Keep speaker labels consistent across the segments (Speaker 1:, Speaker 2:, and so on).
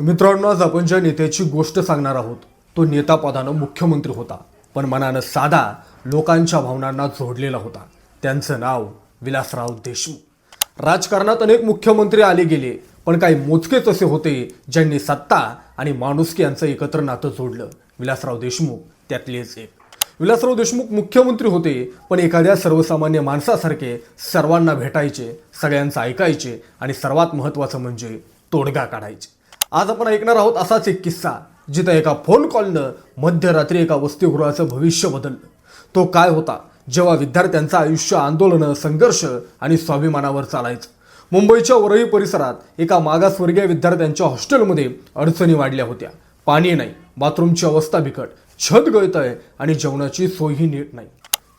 Speaker 1: मित्रांनो आज आपण ज्या नेत्याची गोष्ट सांगणार आहोत तो नेता पदानं मुख्यमंत्री होता. पण मनानं साधा लोकांच्या भावनांना जोडलेला होता. त्यांचं नाव विलासराव देशमुख. राजकारणात अनेक मुख्यमंत्री आले गेले पण काही मोजकेच असे होते ज्यांनी सत्ता आणि माणुसकी यांचं एकत्र नातं जोडलं. विलासराव देशमुख त्यातलेच एक. विलासराव देशमुख मुख्यमंत्री होते पण एखाद्या सर्वसामान्य माणसासारखे सर्वांना भेटायचे सगळ्यांचं ऐकायचे आणि सर्वात महत्त्वाचं म्हणजे तोडगा काढायचे. आज आपण ऐकणार आहोत असाच एक किस्सा जिथं एका फोन कॉलनं मध्यरात्री एका वसतिगृहाचं भविष्य बदललं. तो काय होता? जेव्हा विद्यार्थ्यांचं आयुष्य आंदोलनं संघर्ष आणि स्वाभिमानावर चालायचं. मुंबईच्या वरळी परिसरात एका मागासवर्गीय विद्यार्थ्यांच्या हॉस्टेलमध्ये अडचणी वाढल्या होत्या. पाणी नाही बाथरूमची अवस्था बिकट छत गळतंय आणि जेवणाची सोयही नीट नाही.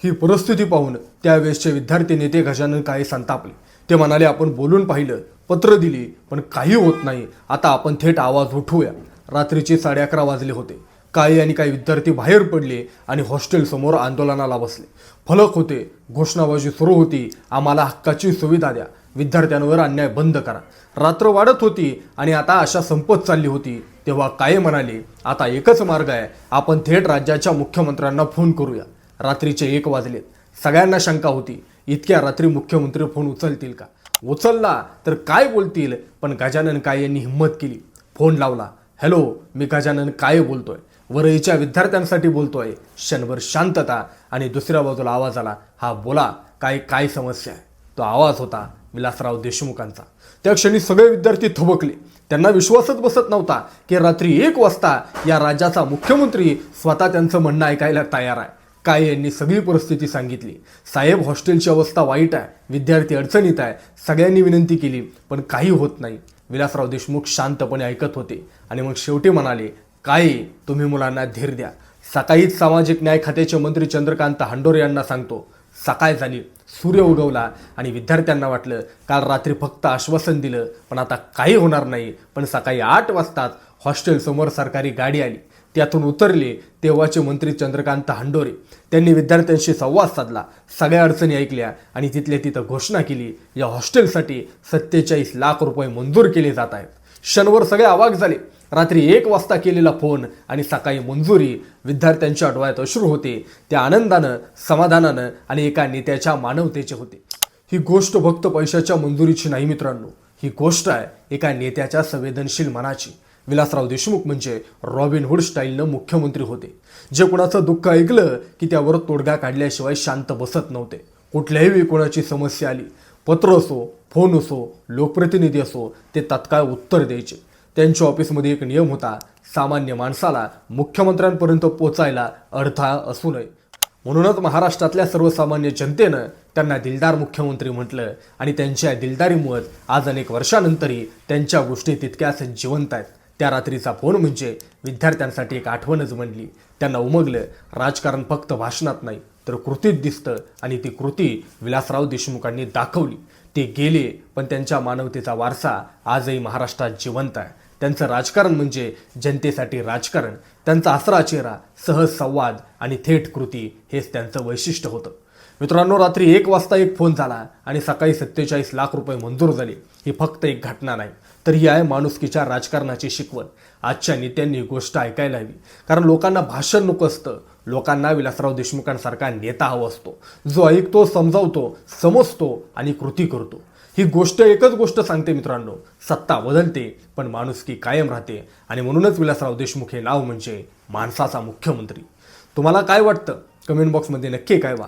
Speaker 1: ही परिस्थिती पाहून त्यावेळेसचे विद्यार्थी नेते गजानन काळे संतापले. ते म्हणाले आपण बोलून पाहिलं पत्र दिली पण काही होत नाही. आता आपण थेट आवाज उठवूया रात्रीचे साडे अकरा वाजले होते. काही आणि काही विद्यार्थी बाहेर पडले आणि हॉस्टेलसमोर आंदोलनाला बसले. फलक होते घोषणाबाजी सुरू होती. आम्हाला हक्काची सुविधा द्या. विद्यार्थ्यांवर अन्याय बंद करा. रात्र वाढत होती आणि आता अशा संपत चालली होती. तेव्हा काय म्हणाले आता एकच मार्ग आहे. आपण थेट राज्याच्या मुख्यमंत्र्यांना फोन करूया. रात्रीचे एक वाजलेत सगळ्यांना शंका होती. इतक्या रात्री मुख्यमंत्री फोन उचलतील का? उचलला तर काय बोलतील? पण गजानन काय यांनी हिंमत केली. फोन लावला. हॅलो मी गजानन काय बोलतोय. वरईच्या विद्यार्थ्यांसाठी बोलतोय. क्षणभर शांतता आणि दुसऱ्या बाजूला आवाज आला. हा बोला. काय काय समस्या आहे? तो आवाज होता विलासराव देशमुखांचा. त्या क्षणी सगळे विद्यार्थी थबकले. त्यांना विश्वासच बसत नव्हता की रात्री एक वाजता या राज्याचा मुख्यमंत्री स्वतः त्यांचं म्हणणं ऐकायला तयार आहे. काय यांनी सगळी परिस्थिती सांगितली. साहेब हॉस्टेलची अवस्था वाईट आहे. विद्यार्थी अडचणीत आहे. सगळ्यांनी विनंती केली पण काही होत नाही. विलासराव देशमुख शांतपणे ऐकत होते आणि मग शेवटी म्हणाले काय तुम्ही मुलांना धीर द्या. सकाळीच सामाजिक न्याय खात्याचे मंत्री चंद्रकांत हांडोरे यांना सांगतो सकाळ झाली सूर्य उगवला आणि विद्यार्थ्यांना वाटलं काल रात्री फक्त आश्वासन दिलं पण आता काही होणार नाही. पण सकाळी आठ वाजताच हॉस्टेलसमोर सरकारी गाडी आली. त्यातून उतरले तेव्हाचे मंत्री चंद्रकांत हांडोरे. त्यांनी विद्यार्थ्यांशी संवाद साधला. सगळ्या अडचणी ऐकल्या आणि तिथल्या तिथं घोषणा केली. या हॉस्टेलसाठी सत्तेचाळीस लाख रुपये मंजूर केले जात आहेत. क्षणभर सगळे आवाक झाले. रात्री एक वाजता केलेला फोन आणि सकाळी मंजुरी विद्यार्थ्यांच्या डोळ्यात अश्रू होते. त्या आनंदानं समाधानानं आणि एका नेत्याच्या मानवतेचे होते. ही गोष्ट फक्त पैशाच्या मंजुरीची नाही मित्रांनो. ही गोष्ट आहे एका नेत्याच्या संवेदनशील मनाची. विलासराव देशमुख म्हणजे रॉबिनहूड स्टाईलनं मुख्यमंत्री होते. जे कुणाचं दुःख ऐकलं की त्यावर तोडगा काढल्याशिवाय शांत बसत नव्हते. कुठल्याही वेळी कोणाची समस्या आली पत्र असो फोन असो लोकप्रतिनिधी असो ते तत्काळ उत्तर द्यायचे. त्यांच्या ऑफिसमध्ये एक नियम होता सामान्य माणसाला मुख्यमंत्र्यांपर्यंत पोचायला अडथळा असू नये. म्हणूनच महाराष्ट्रातल्या सर्वसामान्य जनतेनं त्यांना दिलदार मुख्यमंत्री म्हटलं आणि त्यांच्या दिलदारीमुळेच आज अनेक वर्षानंतरही त्यांच्या गोष्टी तितक्याच जिवंत आहेत. त्या रात्रीचा फोन म्हणजे विद्यार्थ्यांसाठी एक आठवणच बनली. त्यांना उमगलं राजकारण फक्त भाषणात नाही तर कृतीत दिसतं आणि ती कृती विलासराव देशमुखांनी दाखवली. ते गेले पण त्यांच्या मानवतेचा वारसा आजही महाराष्ट्रात जिवंत आहे. त्यांचं राजकारण म्हणजे जनतेसाठी राजकारण. त्यांचा आसरा चेहरा सहज संवाद आणि थेट कृती हेच त्यांचं वैशिष्ट्य होतं. मित्रांनो रात्री एक वाजता एक फोन झाला आणि सकाळी सत्तेचाळीस लाख रुपये मंजूर झाले. ही फक्त एक घटना नाही तर ही आहे माणुसकीच्या राजकारणाची शिकवण. आजच्या नेत्यांनी गोष्ट ऐकायला हवी. कारण लोकांना भाषण नको असतं. लोकांना विलासराव देशमुखांसारखा नेता हवा असतो. जो ऐकतो समजावतो समजतो आणि कृती करतो. ही गोष्ट एकच गोष्ट सांगते मित्रांनो सत्ता बदलते पण माणुसकी कायम राहते. आणि म्हणूनच विलासराव देशमुख हे नाव म्हणजे माणसाचा मुख्यमंत्री. तुम्हाला काय वाटतं? कमेंट बॉक्समध्ये नक्की काय वा